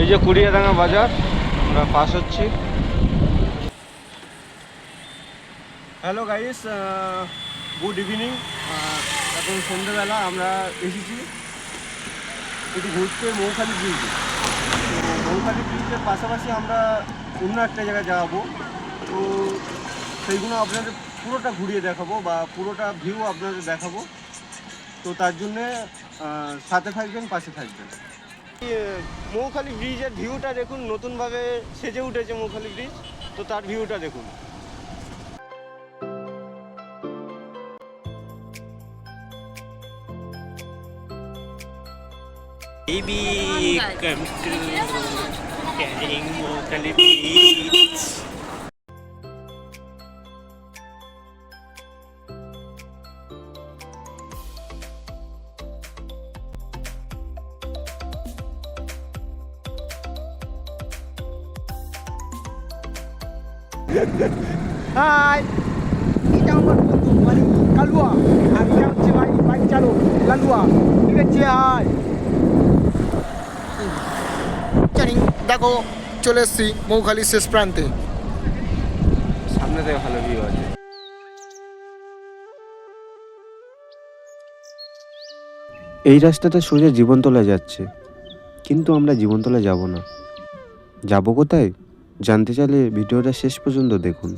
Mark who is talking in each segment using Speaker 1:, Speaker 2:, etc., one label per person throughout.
Speaker 1: এই যে কুড়িয়াডাঙ্গা বাজার, আমরা পাস হচ্ছি। হ্যালো গাইস গুড ইভিনিং এখন সন্ধ্যেবেলা আমরা এসেছি একটু ঘুরতে মৌখালি ব্রিজে মৌখালি ব্রিজের পাশাপাশি আমরা অন্য একটা জায়গায় যাব। তো সেইগুলো আপনাদের পুরোটা ঘুরিয়ে দেখাবো বা পুরোটা ভিউ আপনাদের দেখাবো। তো তার জন্যে সাথে থাকবেন, পাশে থাকবেন। মৌখালি ব্রিজের ভিউটা দেখুন নতুনভাবে সেজে উঠেছে মৌখালি ব্রিজ। তো তার ভিউটা দেখুন।
Speaker 2: Baby, come to carrying.
Speaker 3: Hi. এটা আমার বন্ধু মানে কালুয়া। আর এটা হচ্ছে ভাই বাইক চালক লালুয়া ঠিক আছে হাই। জানি দেখো চলে এসছি মৌখালির শেষ প্রান্তে।
Speaker 1: সামনে থেকে ভালো ভিউ আছে। এই রাস্তাটা সোজা জীবনতলা যাচ্ছে। কিন্তু আমরা জীবনতলা যাব না। যাব কোথায়? জানতে চাইলে ভিডিওটা শেষ পর্যন্ত দেখুন।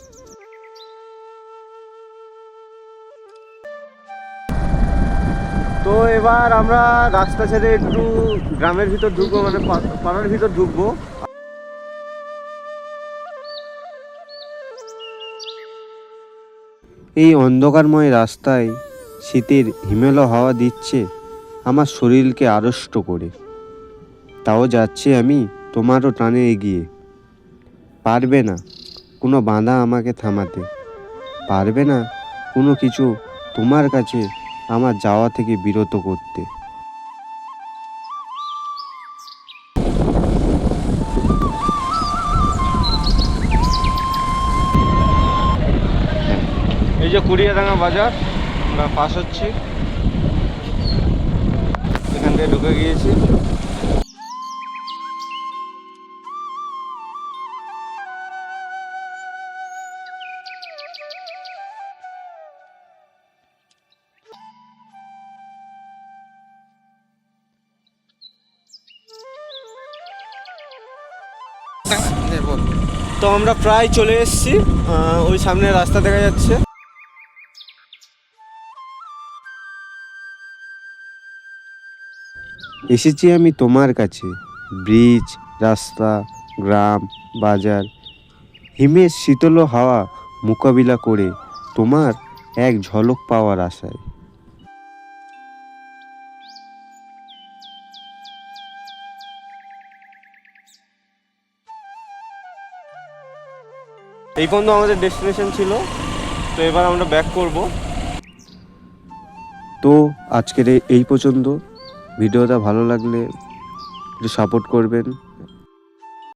Speaker 1: তো এবার আমরা রাস্তা ছেড়ে একটু গ্রামের ভিতর ঢুকবো মানে পাড়ার ভিতর ঢুকবো। এই অন্ধকারময় রাস্তায় শীতের হিমেল হাওয়া দিচ্ছে আমার শরীরকে আড়ষ্ট করে। তাও যাচ্ছি আমি তোমারও টানে এগিয়ে। পারবে না। কোনো বাঁধা আমাকে থামাতে। পারবে না কোনো কিছু তোমার কাছে আমার যাওয়া থেকে বিরত করতে। এই যে কুড়িয়াডাঙ্গা বাজার, আমরা পাস হচ্ছি। এখান থেকে ঢুকে গিয়েছি। তো আমরা প্রায় চলে এসেছি ওই সামনে রাস্তা দেখা যাচ্ছে। এসেছি আমি তোমার কাছে। ব্রিজ, রাস্তা, গ্রাম, বাজার, হিমের শীতল হাওয়া মোকাবিলা করে তোমার এক ঝলক পাওয়ার আশায়। এই পর্যন্ত আমাদের ডেস্টিনেশন ছিল। তো এবার আমরা ব্যাক করব। তো আজকের এই- পর্যন্ত। ভিডিওটা ভালো লাগলে একটু সাপোর্ট করবেন।